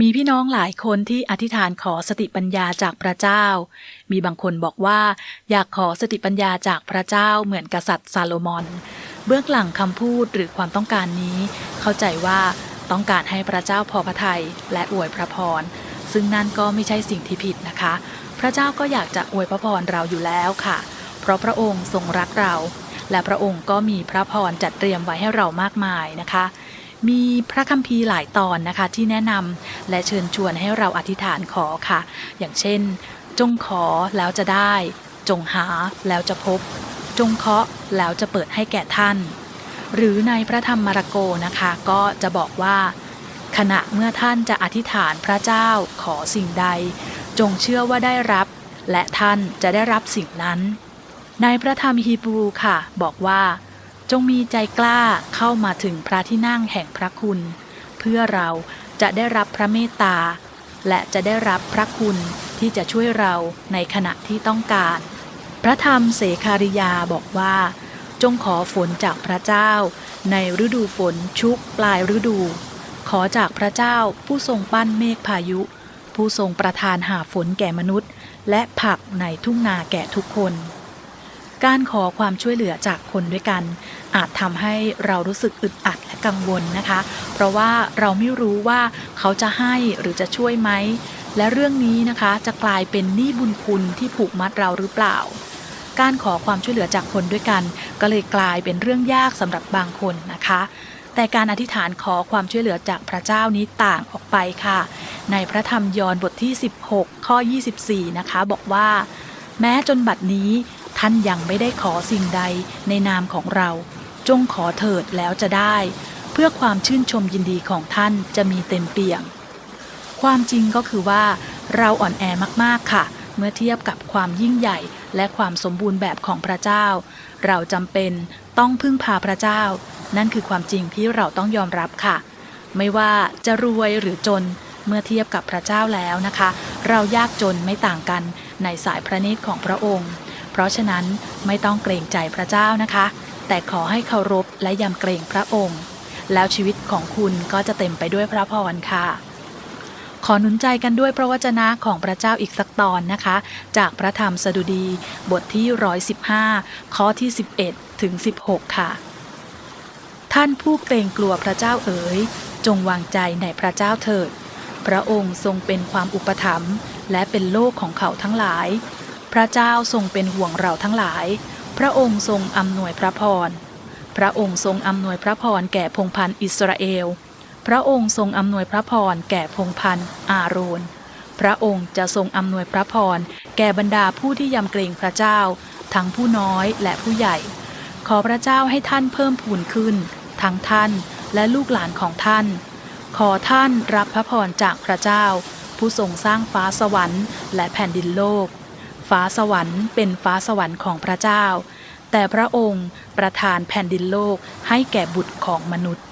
มีพี่น้องหลายคนที่อธิษฐานขอสติปัญญาจากพระเจ้า มีบางคนบอกว่า อยากขอสติปัญญาจากพระเจ้าเหมือนกษัตริย์ซาโลมอน เบื้องหลังคำพูดหรือความต้องการนี้ เข้าใจว่าต้องการให้พระเจ้าพอพระทัยและอวยพระพร ซึ่งนั่นก็ไม่ใช่สิ่งที่ผิดนะคะ พระเจ้าก็อยากจะอวยพระพรเราอยู่แล้วค่ะ เพราะพระองค์ทรงรักเรา และพระองค์ก็มีพระพรจัดเตรียมไว้ให้เรามากมายนะคะ มีพระคัมภีร์หลายตอนนะคะที่แนะนำและเชิญชวนให้เราอธิษฐานขอค่ะ อย่างเช่น จงขอแล้วจะได้ จงหาแล้วจะพบ จงเคาะแล้วจะเปิดให้แก่ท่าน หรือในพระธรรมมาระโกนะคะ ก็จะบอกว่า ขณะเมื่อท่านจะอธิษฐานพระเจ้าขอสิ่งใด จงเชื่อว่าได้รับ และท่านจะได้รับสิ่งนั้น ในพระธรรมฮีบรูค่ะ บอกว่า งมีใจกล้าเข้ามาถึงพระที่นั่งแห่งพระคุณ เพื่อเราจะได้รับพระเมตตา และจะได้รับพระคุณที่จะช่วยเราในขณะที่ต้องการ พระธรรมเสคาริยาบอกว่า จงขอฝนจากพระเจ้า ในฤดูฝนชุกปลายฤดู ขอจากพระเจ้าผู้ทรงปั้นเมฆพายุ ผู้ทรงประทานหาฝนแก่มนุษย์ และผักในทุ่งนาแก่ทุกคน การขอความช่วยเหลือจากคนด้วยกัน อาจทำให้เรารู้สึกอึดอัดและกังวลนะคะ เพราะว่าเราไม่รู้ว่าเขาจะให้หรือจะช่วยไหม และเรื่องนี้นะคะจะกลายเป็นหนี้บุญคุณที่ผูกมัดเราหรือเปล่า การขอความช่วยเหลือจากคนด้วยกัน ก็เลยกลายเป็นเรื่องยากสำหรับบางคนนะคะแต่การอธิษฐานขอความช่วยเหลือจากพระเจ้านี้ต่างออกไปค่ะ ในพระธรรมยอห์นบทที่ 16 ข้อ 24 นะคะ บอกว่า แม้จนบัดนี้ท่านยังไม่ได้ขอสิ่งใดในนามของเรา จงขอเถิดแล้วจะได้ เพื่อความชื่นชมยินดีของท่านจะมีเต็มเปี่ยม ความจริงก็คือว่าเราอ่อนแอมากๆค่ะ เมื่อเทียบกับความยิ่งใหญ่และความสมบูรณ์แบบของพระเจ้า เราจำเป็นต้องพึ่งพาพระเจ้า นั่นคือความจริงที่เราต้องยอมรับค่ะ ไม่ว่าจะรวยหรือจนเมื่อเทียบกับพระเจ้าแล้วนะคะ เรายากจนไม่ต่างกันในสายพระเนตรของพระองค์ เพราะฉะนั้นไม่ต้องเกรงใจพระเจ้านะคะ แต่ขอให้เคารพและยำเกรงพระองค์ แล้วชีวิตของคุณก็จะเต็มไปด้วยพระพรค่ะ ขอหนุนใจกันด้วยพระวจนะของพระเจ้าอีกสักตอนนะคะ จากพระธรรมสดุดีบทที่ 115 ข้อที่ 11 ถึง 16 ค่ะ ท่านผู้เกรงกลัวพระเจ้าเอ๋ย จงวางใจในพระเจ้าเถิด พระองค์ทรงเป็นความอุปถัมภ์และเป็นโลกของเขาทั้งหลาย พระเจ้าทรงเป็นห่วงเราทั้งหลาย พระองค์ทรงอำนวยพระพร พระองค์ทรงอำนวยพระพรแก่พงพันธ์อิสราเอล พระองค์ทรงอำนวยพระพรแก่พงพันธ์อาโรนพระองค์จะทรงอำนวยพระพรแก่บรรดาผู้ที่ยำเกรงพระเจ้า ทั้งผู้น้อยและผู้ใหญ่ ขอพระเจ้าให้ท่านเพิ่มพูนขึ้น ทั้งท่านและลูกหลานของท่าน ขอท่านรับพระพรจากพระเจ้า ผู้ทรงสร้างฟ้าสวรรค์และแผ่นดินโลก ฟ้าสวรรค์เป็นฟ้าสวรรค์ของพระเจ้า แต่พระองค์ประทานแผ่นดินโลกให้แก่บุตรของมนุษย์